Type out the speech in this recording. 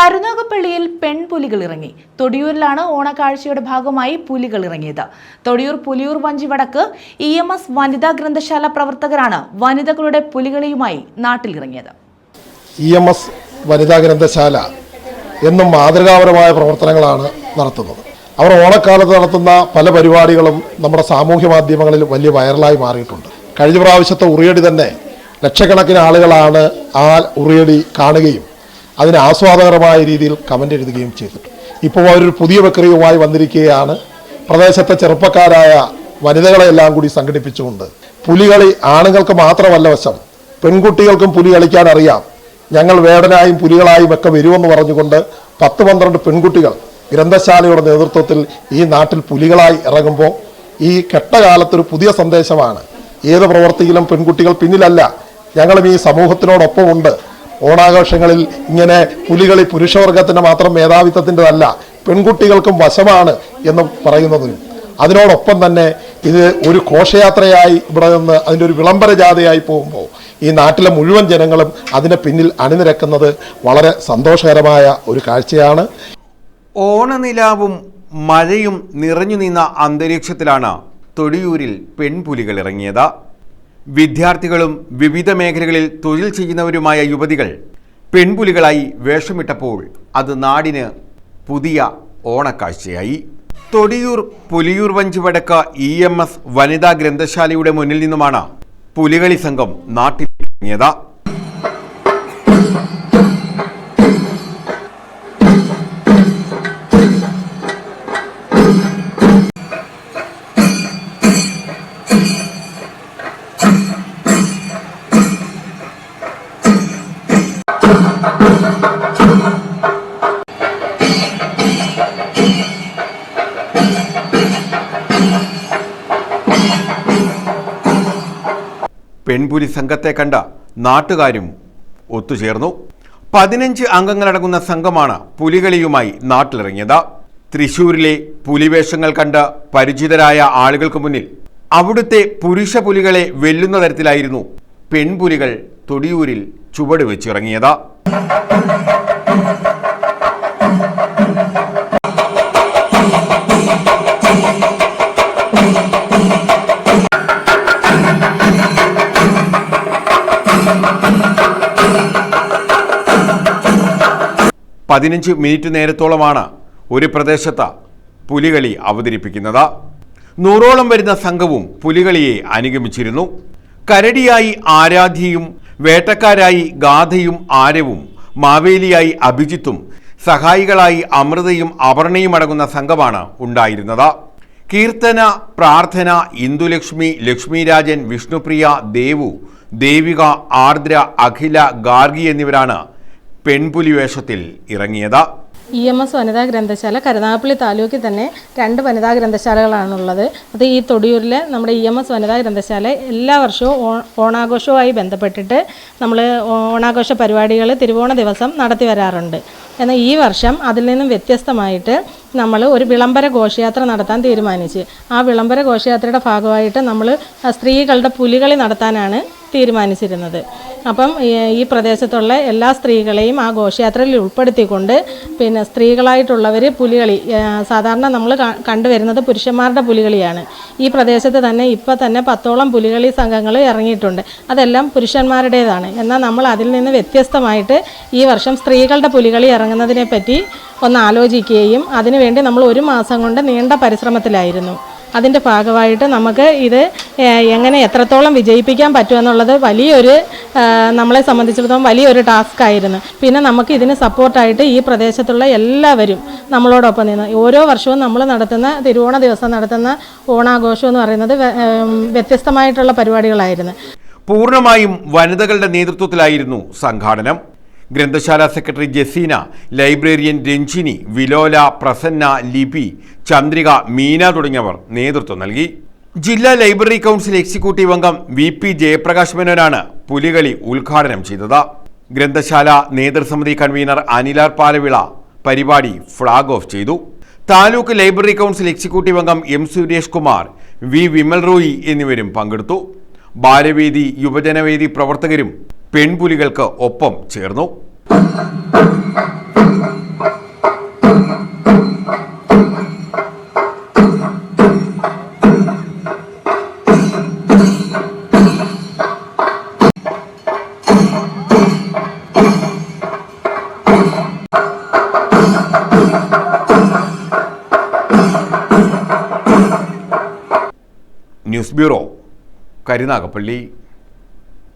കരുനാഗപ്പള്ളിയിൽ പെൺപുലികൾ ഇറങ്ങി. തൊടിയൂരിലാണ് ഓണക്കാഴ്ചയുടെ ഭാഗമായി പുലികൾ ഇറങ്ങിയത്. തൊടിയൂർ പുലിയൂർ വഞ്ചി വടക്ക് ഇ എം എസ് വനിതാ ഗ്രന്ഥശാല പ്രവർത്തകരാണ് വനിതകളുടെ പുലികളിയുമായി നാട്ടിലിറങ്ങിയത്. ഇ എം എസ് വനിതാ ഗ്രന്ഥശാല എന്നും മാതൃകാപരമായ പ്രവർത്തനങ്ങളാണ് നടത്തുന്നത്. അവർ ഓണക്കാലത്ത് നടത്തുന്ന പല പരിപാടികളും നമ്മുടെ സാമൂഹ്യ മാധ്യമങ്ങളിൽ വലിയ വൈറലായി മാറിയിട്ടുണ്ട്. കഴിഞ്ഞ പ്രാവശ്യത്തെ ഉറിയടി തന്നെ ലക്ഷക്കണക്കിന് ആളുകളാണ് ആ ഉറിയടി കാണുകയും അതിന് ആസ്വാദകരമായ രീതിയിൽ കമന്റ് എഴുതുകയും ചെയ്തിട്ടുണ്ട് ഇപ്പോൾ അവരൊരു പുതിയ പ്രക്രിയയുമായി വന്നിരിക്കുകയാണ്. പ്രദേശത്തെ ചെറുപ്പക്കാരായ വനിതകളെല്ലാം കൂടി സംഘടിപ്പിച്ചുകൊണ്ട്. പുലികളി ആണുങ്ങൾക്ക് മാത്രമല്ല വശം. പെൺകുട്ടികൾക്കും പുലി കളിക്കാൻ അറിയാം. ഞങ്ങൾ വേടനായും പുലികളായും ഒക്കെ വരുമെന്ന് പറഞ്ഞുകൊണ്ട് പത്ത് പന്ത്രണ്ട് പെൺകുട്ടികൾ ഗ്രന്ഥശാലയുടെ നേതൃത്വത്തിൽ ഈ നാട്ടിൽ പുലികളായി ഇറങ്ങുമ്പോൾ ഈ കെട്ടകാലത്തൊരു പുതിയ സന്ദേശമാണ്. ഏത് പ്രവർത്തിയിലും പെൺകുട്ടികൾ പിന്നിലല്ല. ഞങ്ങളും ഈ സമൂഹത്തിനോടൊപ്പമുണ്ട്. ഓണാഘോഷങ്ങളിൽ ഇങ്ങനെ പുലികളി പുരുഷവർഗത്തിന്റെ മാത്രം മേധാവിത്വത്തിന്റെതല്ല പെൺകുട്ടികൾക്കും വശമാണ് എന്ന് പറയുന്നതിനും അതിനോടൊപ്പം തന്നെ ഇത് ഒരു ഘോഷയാത്രയായി ഇവിടെ നിന്ന് അതിന്റെ ഒരു വിളംബര ജാഥയായി പോകുമ്പോൾ ഈ നാട്ടിലെ മുഴുവൻ ജനങ്ങളും അതിന് പിന്നിൽ അണിനിരക്കുന്നത് വളരെ സന്തോഷകരമായ ഒരു കാഴ്ചയാണ്. ഓണനിലാവും മഴയും നിറഞ്ഞു നിന്ന അന്തരീക്ഷത്തിലാണ് തൊടിയൂരിൽ പെൺപുലികൾ ഇറങ്ങിയത്. വിദ്യാർത്ഥികളും വിവിധ മേഖലകളിൽ തൊഴിൽ ചെയ്യുന്നവരുമായ യുവതികൾ പെൺപുലികളായി വേഷമിട്ടപ്പോൾ അത് നാടിന് പുതിയ ഓണക്കാഴ്ചയായി. തൊടിയൂർ പുലിയൂർ വഞ്ചി വടക്ക ഇ എം എസ് വനിതാ ഗ്രന്ഥശാലയുടെ മുന്നിൽ നിന്നുമാണ് പുലികളി സംഘം നാട്ടിലിറങ്ങിയത് പെൺപുലി സംഘത്തെ കണ്ട നാട്ടുകാരും ഒത്തുചേർന്നു. പതിനഞ്ച് അംഗങ്ങളടങ്ങുന്ന സംഘമാണ് പുലികളിയുമായി നാട്ടിലിറങ്ങിയത്. തൃശൂരിലെ പുലിവേഷങ്ങൾ കണ്ട് പരിചിതരായ ആളുകൾക്ക് മുന്നിൽ അവിടുത്തെ പുരുഷ പുലികളെ വെല്ലുന്ന തരത്തിലായിരുന്നു പെൺപുലികൾ തൊടിയൂരിൽ ചുവട് വെച്ചിറങ്ങിയത്. പതിനഞ്ച് മിനിറ്റ് നേരത്തോളമാണ് ഒരു പ്രദേശത്ത് പുലികളി അവതരിപ്പിക്കുന്നത്. നൂറോളം വരുന്ന സംഘവും പുലികളിയെ അനുഗമിച്ചിരുന്നു. കരടിയായി ആരാധ്യയും വേട്ടക്കാരായി ഗാഥയും ആരവും മാവേലിയായി അഭിജിത്തും സഹായികളായി അമൃതയും അപർണയും അടങ്ങുന്ന സംഘമാണ് ഉണ്ടായിരുന്നത്. കീർത്തന പ്രാർത്ഥന ഇന്ദുലക്ഷ്മി ലക്ഷ്മിരാജൻ വിഷ്ണുപ്രിയ ദേവു ദേവിക ആർദ്ര അഖില ഗാർഗി എന്നിവരാണ് പെൺപുലി വേഷത്തിൽ ഇറങ്ങിയത്. ഇ എം എസ് വനിതാ ഗ്രന്ഥശാല കരുനാഗപ്പള്ളി താലൂക്കിൽ തന്നെ രണ്ട് വനിതാ ഗ്രന്ഥശാലകളാണുള്ളത്. അത് ഈ തൊടിയൂരിലെ നമ്മുടെ ഇ എം എസ് വനിതാ ഗ്രന്ഥശാല എല്ലാ വർഷവും ഓണാഘോഷവുമായി ബന്ധപ്പെട്ടിട്ട് നമ്മൾ ഓണാഘോഷ പരിപാടികൾ തിരുവോണ ദിവസം നടത്തി വരാറുണ്ട്. എന്നാൽ ഈ വർഷം അതിൽ നിന്നും വ്യത്യസ്തമായിട്ട് നമ്മൾ ഒരു വിളംബര ഘോഷയാത്ര നടത്താൻ തീരുമാനിച്ച്. ആ വിളംബര ഘോഷയാത്രയുടെ ഭാഗമായിട്ട് നമ്മൾ സ്ത്രീകളുടെ പുലികളി നടത്താനാണ് തീരുമാനിച്ചിരുന്നത്. അപ്പം ഈ- പ്രദേശത്തുള്ള എല്ലാ സ്ത്രീകളെയും ആ ഘോഷയാത്രയിൽ ഉൾപ്പെടുത്തിക്കൊണ്ട് പിന്നെ സ്ത്രീകളായിട്ടുള്ളവർ പുലികളി സാധാരണ നമ്മൾ കണ്ടുവരുന്നത് പുരുഷന്മാരുടെ പുലികളിയാണ്. ഈ പ്രദേശത്ത് തന്നെ ഇപ്പോൾ തന്നെ പത്തോളം പുലികളി സംഘങ്ങൾ ഇറങ്ങിയിട്ടുണ്ട്. അതെല്ലാം പുരുഷന്മാരുടേതാണ്. എന്നാൽ നമ്മൾ അതിൽ നിന്ന് വ്യത്യസ്തമായിട്ട് ഈ വർഷം സ്ത്രീകളുടെ പുലികളി ഇറങ്ങുന്നതിനെ പറ്റി ഒന്ന് ആലോചിക്കുകയും അതിനുവേണ്ടി നമ്മൾ ഒരു മാസം കൊണ്ട് നീണ്ട പരിശ്രമത്തിലായിരുന്നു. അതിന്റെ ഭാഗമായിട്ട് നമുക്ക് ഇത് എങ്ങനെ എത്രത്തോളം വിജയിപ്പിക്കാൻ പറ്റുമെന്നുള്ളത് വലിയൊരു നമ്മളെ സംബന്ധിച്ചിടത്തോളം വലിയൊരു ടാസ്ക് ആയിരുന്നു. പിന്നെ നമുക്ക് ഇതിന് സപ്പോർട്ടായിട്ട് ഈ പ്രദേശത്തുള്ള എല്ലാവരും നമ്മളോടൊപ്പം നിന്ന് ഓരോ വർഷവും നമ്മൾ നടത്തുന്ന തിരുവോണ ദിവസം നടത്തുന്ന ഓണാഘോഷം എന്ന് പറയുന്നത് വ്യത്യസ്തമായിട്ടുള്ള പരിപാടികളായിരുന്നു. പൂർണമായും വനിതകളുടെ നേതൃത്വത്തിലായിരുന്നു സംഘാടനം. ഗ്രന്ഥശാല സെക്രട്ടറി ജസീന ലൈബ്രേറിയൻ രഞ്ജിനി വിലോല പ്രസന്ന ലിപി ചന്ദ്രിക മീന തുടങ്ങിയവർ നേതൃത്വം നൽകി. ജില്ലാ ലൈബ്രറി കൗൺസിൽ എക്സിക്യൂട്ടീവ് അംഗം വി പി ജയപ്രകാശ് മേനോനാണ് പുലികളി ഉദ്ഘാടനം ചെയ്തത്. ഗ്രന്ഥശാല നേതൃസമിതി കൺവീനർ അനിലാർ പാലവിള പരിപാടി ഫ്ളാഗ് ഓഫ് ചെയ്തു. താലൂക്ക് ലൈബ്രറി കൗൺസിൽ എക്സിക്യൂട്ടീവ് അംഗം എം സുരേഷ് കുമാർ വി വിമൽ റോയി എന്നിവരും പങ്കെടുത്തു. ബാലവേദി യുവജനവേദി പ്രവർത്തകരും പെൺപുലികൾക്ക് ഒപ്പം ചേർന്നു. News bureau Karunagappally.